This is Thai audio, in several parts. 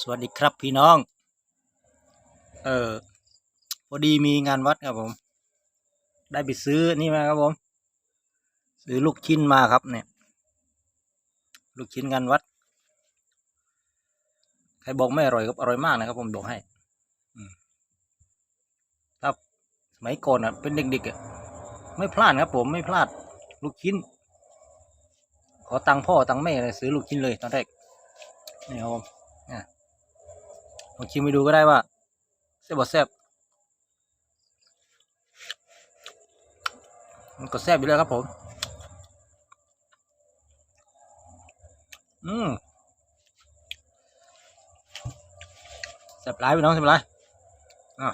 สวัสดีครับพี่น้อง เออพอดีมีงานวัดครับผม ได้ไปซื้อนี่มาครับผม ซื้อลูกชิ้นมาครับเนี่ย ลูกชิ้นงานวัด ใครบอกไม่อร่อยก็อร่อยมากนะครับผมบอกให้ถ้าสมัยก่อนอะ เป็นเด็กๆอะไม่พลาดครับผมไม่พลาด ลูกชิ้น ขอตังค์พ่อตังค์แม่เลยซื้อลูกชิ้นเลยตอนแรกนี่ครับผม อะลองชิมไปดูก็ได้ว่าแซ่บบ่แซ่บมันก็แซ่บอยู่แล้วครับผม อืมแซ่บหลายพี่น้องแซ่บหลายอะ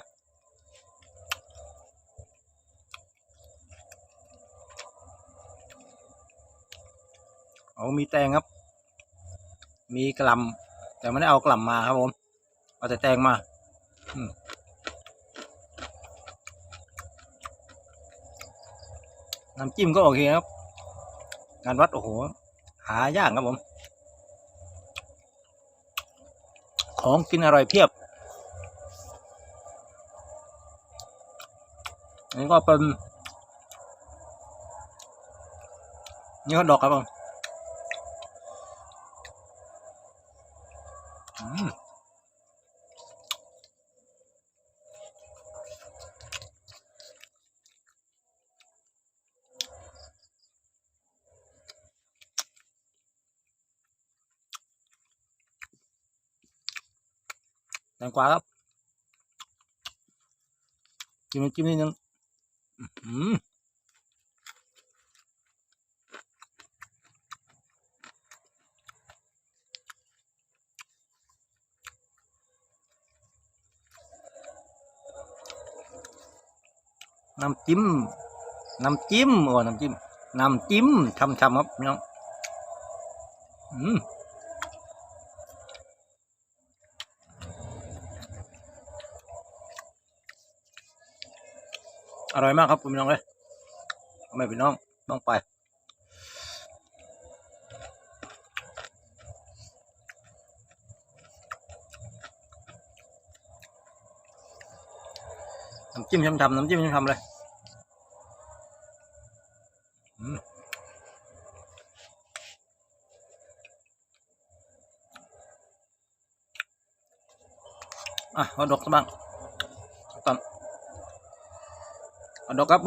เอามีแตงครับ มีกลัมแต่ไม่ได้เอากลัมมาครับผม เอาแต่แตงมาน้ำจิ้มก็โอเคครับ งานวัดโอ้โห หายากครับผม ของกินอร่อยเพียบอันนี้ก็เป็นนี่ก็ดอกครับผม อืม แตงกวาครับจิ้มน้ำจิ้มนิดนึงอื้อหือน้ำจิ้ม น้ำจิ้มโอ้น้ำจิ้ม น้ำจิ้มช่ำๆครับพี่น้อง อืม อร่อยมากครับคุณพี่น้องเลยไม่พี่น้องต้องไป น้ำจิ้มช้ำๆน้ำจิ้มช้ำๆเลยอืมอะเอาดอกสักบ้างตอน เอาดอกครั